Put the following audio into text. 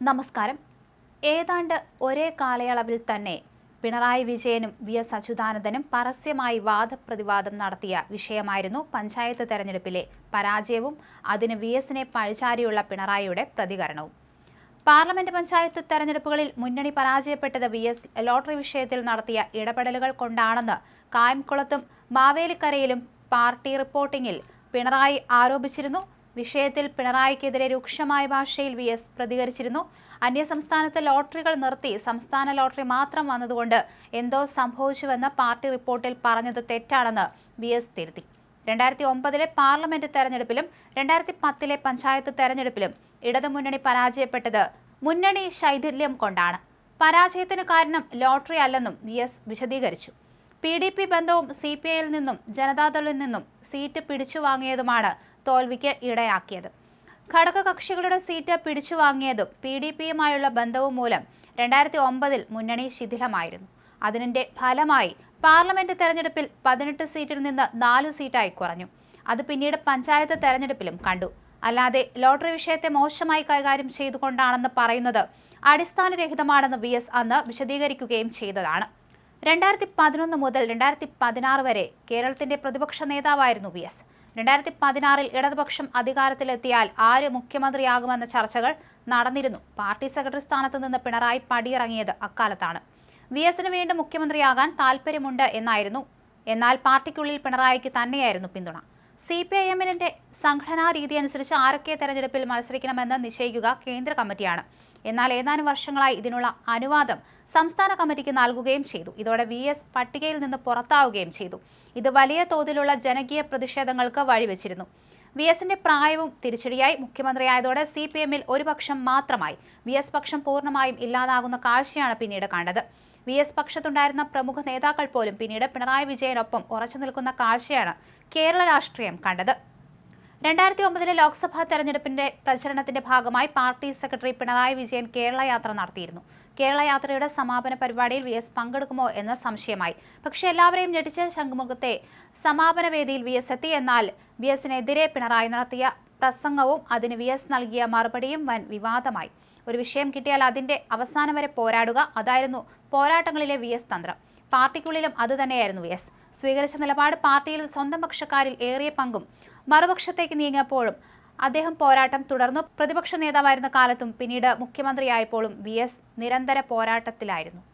നമസ്കാരം. ഏതാണ്ട് ഒരേ കാലയളവിൽ തന്നെ പിണറായി വിജയനും വി എസ് അച്യുതാനന്ദനും പരസ്യമായി വാദപ്രതിവാദം നടത്തിയ വിഷയമായിരുന്നു പഞ്ചായത്ത് തെരഞ്ഞെടുപ്പിലെ പരാജയവും അതിന് വി എസിനെ പഴിചാരിയുള്ള പിണറായിയുടെ പ്രതികരണവും. പാർലമെന്റ് പഞ്ചായത്ത് തെരഞ്ഞെടുപ്പുകളിൽ മുന്നണി പരാജയപ്പെട്ടത് വി എസ് ലോട്ടറി വിഷയത്തിൽ നടത്തിയ ഇടപെടലുകൾ കൊണ്ടാണെന്ന് കായംകുളത്തും മാവേലിക്കരയിലും പാർട്ടി റിപ്പോർട്ടിംഗിൽ പിണറായി ആരോപിച്ചിരുന്നു. വിഷയത്തിൽ പിണറായിക്കെതിരെ രൂക്ഷമായ ഭാഷയിൽ വി എസ് പ്രതികരിച്ചിരുന്നു. അന്യസംസ്ഥാനത്ത് ലോട്ടറികൾ നിർത്തി സംസ്ഥാന ലോട്ടറി മാത്രം വന്നതുകൊണ്ട് എന്തോ സംഭവിച്ചുവെന്ന് പാർട്ടി റിപ്പോർട്ടിൽ പറഞ്ഞത് തെറ്റാണെന്ന് വി എസ് തിരുത്തി. രണ്ടായിരത്തി ഒമ്പതിലെ പാർലമെന്റ് തെരഞ്ഞെടുപ്പിലും രണ്ടായിരത്തി പത്തിലെ പഞ്ചായത്ത് തെരഞ്ഞെടുപ്പിലും ഇടതുമുന്നണി പരാജയപ്പെട്ടത് മുന്നണി ശൈഥില്യം കൊണ്ടാണ്. പരാജയത്തിന് കാരണം ലോട്ടറി അല്ലെന്നും വി എസ് വിശദീകരിച്ചു. പി ഡി പി ബന്ധവും സി പി ഐയിൽ നിന്നും ജനതാദളിൽ നിന്നും സീറ്റ് പിടിച്ചു വാങ്ങിയതുമാണ് തോൽവിക്ക് ഇടയാക്കിയത്. ഘടകകക്ഷികളുടെ സീറ്റ് പിടിച്ചു വാങ്ങിയതും പി ഡി പിയുമായുള്ള ബന്ധവും മൂലം രണ്ടായിരത്തി ഒമ്പതിൽ മുന്നണി ശിഥിലമായിരുന്നു. അതിനിന്റെ ഫലമായി പാർലമെന്റ് തെരഞ്ഞെടുപ്പിൽ പതിനെട്ട് സീറ്റിൽ നിന്ന് നാലു സീറ്റായി കുറഞ്ഞു. അത് പിന്നീട് പഞ്ചായത്ത് തെരഞ്ഞെടുപ്പിലും കണ്ടു. അല്ലാതെ ലോട്ടറി വിഷയത്തെ മോശമായി കൈകാര്യം ചെയ്തുകൊണ്ടാണെന്ന് പറയുന്നത് അടിസ്ഥാനരഹിതമാണെന്ന് വി എസ് അന്ന് വിശദീകരിക്കുകയും ചെയ്തതാണ്. രണ്ടായിരത്തി പതിനൊന്ന് മുതൽ രണ്ടായിരത്തി പതിനാറ് വരെ കേരളത്തിന്റെ പ്രതിപക്ഷ നേതാവായിരുന്നു വി എസ്. രണ്ടായിരത്തി പതിനാറിൽ ഇടതുപക്ഷം അധികാരത്തിലെത്തിയാൽ ആര് മുഖ്യമന്ത്രിയാകുമെന്ന ചർച്ചകൾ നടന്നിരുന്നു. പാർട്ടി സെക്രട്ടറി സ്ഥാനത്ത് നിന്ന് പിണറായി പടിയിറങ്ങിയത് അക്കാലത്താണ്. വി എസിന് വീണ്ടും മുഖ്യമന്ത്രിയാകാൻ താൽപ്പര്യമുണ്ട് എന്നായിരുന്നു. എന്നാൽ പാർട്ടിക്കുള്ളിൽ പിണറായിക്ക് തന്നെയായിരുന്നു പിന്തുണ. സി പി ഐ എമ്മിന്റെ സംഘടനാ രീതി അനുസരിച്ച് ആരൊക്കെ തെരഞ്ഞെടുപ്പിൽ മത്സരിക്കണമെന്ന് നിശ്ചയിക്കുക കേന്ദ്ര കമ്മിറ്റിയാണ്. എന്നാൽ ഏതാനും വർഷങ്ങളായി ഇതിനുള്ള അനുവാദം സംസ്ഥാന കമ്മിറ്റിക്ക് നൽകുകയും ചെയ്തു. ഇതോടെ വി എസ് പട്ടികയിൽ നിന്ന് പുറത്താവുകയും ചെയ്തു. ഇത് വലിയ തോതിലുള്ള ജനകീയ പ്രതിഷേധങ്ങൾക്ക് വഴിവെച്ചിരുന്നു. വി എസിന്റെ പ്രായവും തിരിച്ചടിയായി മുഖ്യമന്ത്രിയായതോടെ സി പി എമ്മിൽ ഒരു പക്ഷം മാത്രമായി. വി എസ് പക്ഷം പൂർണമായും ഇല്ലാതാകുന്ന കാഴ്ചയാണ് പിന്നീട് കണ്ടത്. വി എസ് പക്ഷത്തുണ്ടായിരുന്ന പ്രമുഖ നേതാക്കൾ പോലും പിന്നീട് പിണറായി വിജയനൊപ്പം ഉറച്ചു നിൽക്കുന്ന കാഴ്ചയാണ് കേരള രാഷ്ട്രീയം കണ്ടത്. രണ്ടായിരത്തി ഒമ്പതിലെ ലോക്സഭാ തെരഞ്ഞെടുപ്പിന്റെ പ്രചരണത്തിന്റെ ഭാഗമായി പാർട്ടി സെക്രട്ടറി പിണറായി വിജയൻ കേരള യാത്ര നടത്തിയിരുന്നു. കേരള യാത്രയുടെ സമാപന പരിപാടിയിൽ വി എസ് പങ്കെടുക്കുമോ എന്ന് സംശയമായി. പക്ഷേ എല്ലാവരെയും ഞെട്ടിച്ച ശംഖുമുഖത്തെ സമാപന വേദിയിൽ വി എസ് എത്തി. എന്നാൽ വി എസിനെതിരെ പിണറായി നടത്തിയ പ്രസംഗവും അതിന് വി എസ് നൽകിയ മറുപടിയും വൻ വിവാദമായി. ഒരു വിഷയം കിട്ടിയാൽ അതിന്റെ അവസാനം വരെ പോരാടുക അതായിരുന്നു പോരാട്ടങ്ങളിലെ വി എസ് തന്ത്രം. പാർട്ടിക്കുള്ളിലും അതുതന്നെയായിരുന്നു വി എസ്. സ്വീകരിച്ച നിലപാട് പാർട്ടിയിൽ സ്വന്തം പക്ഷക്കാരിൽ ഏറിയ പങ്കും മറുപക്ഷത്തേക്ക് നീങ്ങിയപ്പോഴും അദ്ദേഹം പോരാട്ടം തുടർന്നു. പ്രതിപക്ഷ നേതാവായിരുന്ന കാലത്തും പിന്നീട് മുഖ്യമന്ത്രിയായപ്പോഴും വി എസ് നിരന്തര പോരാട്ടത്തിലായിരുന്നു.